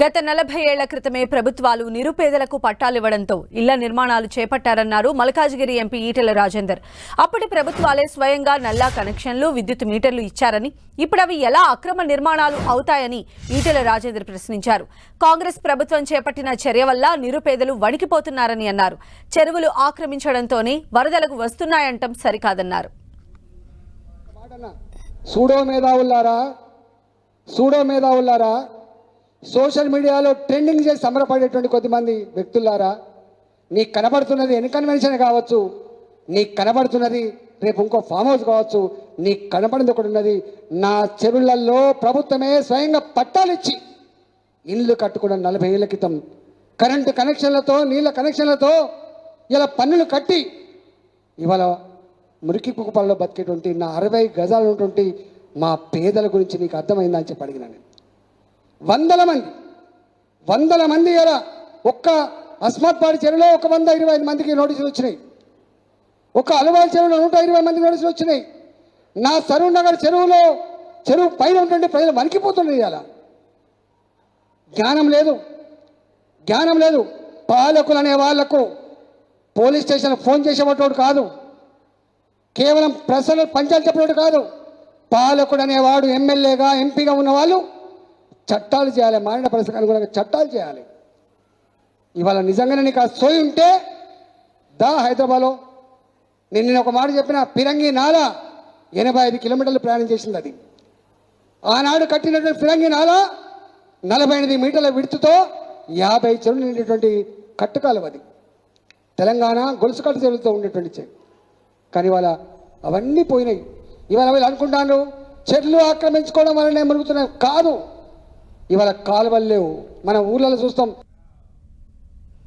గత నలభై ఏళ్ళ క్రితమే ప్రభుత్వాలు నిరుపేదలకు పట్టాలివ్వడంతో ఇళ్ళ నిర్మాణాలు చేపట్టారన్నారు మల్కాజ్గిరి ఎంపీ ఈటెల రాజేందర్. అప్పటి ప్రభుత్వాలే స్వయంగా నల్లా కనెక్షన్లు విద్యుత్ మీటర్లు ఇచ్చారని ఇప్పుడు అవి ఎలా అక్రమ నిర్మాణాలు అవుతాయని ఈటెల రాజేందర్ ప్రశ్నించారు. కాంగ్రెస్ ప్రభుత్వం చేపట్టిన చర్య వల్ల నిరుపేదలు వణికిపోతున్నారని అన్నారు. చెరువులు ఆక్రమించడంతోనే వరదలకు వస్తున్నాయంటం సరికాదన్నారు. సూడో మేధావులారా సూడో మేధావులారా సోషల్ మీడియాలో ట్రెండింగ్ చేసి సంబరపడేటువంటి కొద్దిమంది వ్యక్తులారా నీకు కనబడుతున్నది ఎన్కన్వెన్షన్ కావచ్చు నీకు కనబడుతున్నది రేపు ఇంకో ఫామ్ హౌస్ కావచ్చు నీకు కనబడింది ఒకటి ఉన్నది నా చెరువులలో ప్రభుత్వమే స్వయంగా పట్టాలిచ్చి ఇల్లు కట్టుకున్న నలభై ఏళ్ళ క్రితం. కరెంటు కనెక్షన్లతో నీళ్ళ కనెక్షన్లతో ఇలా పన్నులు కట్టి ఇవాళ మురికి కుప్పల్లో బతికేటువంటి నా అరవై గజాలు ఉన్నటువంటి మా పేదల గురించి నీకు అర్థమైందా అని చెప్పి అడిగినా నేను. వందల మంది వందల మంది ఇలా ఒక్క అస్మాత్పాడి చెరువులో ఒక వంద ఇరవై ఐదు మందికి నోటీసులు వచ్చినాయి. ఒక అలవాల్ చెరువులో నూట ఇరవై మంది నోటీసులు వచ్చినాయి. నా సరూర్ నగర్ చెరువులో చెరువు పైన ఉంటుంటే ప్రజలు వణికిపోతుండే ఇలా జ్ఞానం లేదు జ్ఞానం లేదు. పాలకులు అనే వాళ్ళకు పోలీస్ స్టేషన్ ఫోన్ చేసేవాడు కాదు. కేవలం ప్రజలు పంచాలు చెప్పినట్టు కాదు. పాలకుడు అనేవాడు ఎమ్మెల్యేగా ఎంపీగా ఉన్న వాళ్ళు చట్టాలు చేయాలి మారిన పరిస్థితికి అనుగుణంగా చట్టాలు చేయాలి. ఇవాళ నిజంగానే నీకు ఆ సోయి ఉంటే దా హైదరాబాద్లో. నేను నేను ఒక మాట చెప్పిన ఫిరంగి నాల ఎనభై ఐదు కిలోమీటర్లు ప్రయాణం చేసింది అది. ఆనాడు కట్టినటువంటి ఫిరంగి నాల నలభై ఎనిమిది మీటర్ల విడుతుతో యాభై చెరువులు నిండేటువంటి కట్టుకాలు అది. తెలంగాణ గొలుసు కట్టు చెరువులతో ఉండేటువంటి చెరువు కానీ ఇవాళ అవన్నీ పోయినాయి. ఇవాళ వీళ్ళు అనుకుంటాను చెట్లు ఆక్రమించుకోవడం వల్లనే మురుగుతున్నాయి కాదు. ఇవాళ కాలువలు లేవు. మన ఊర్లలో చూస్తాం.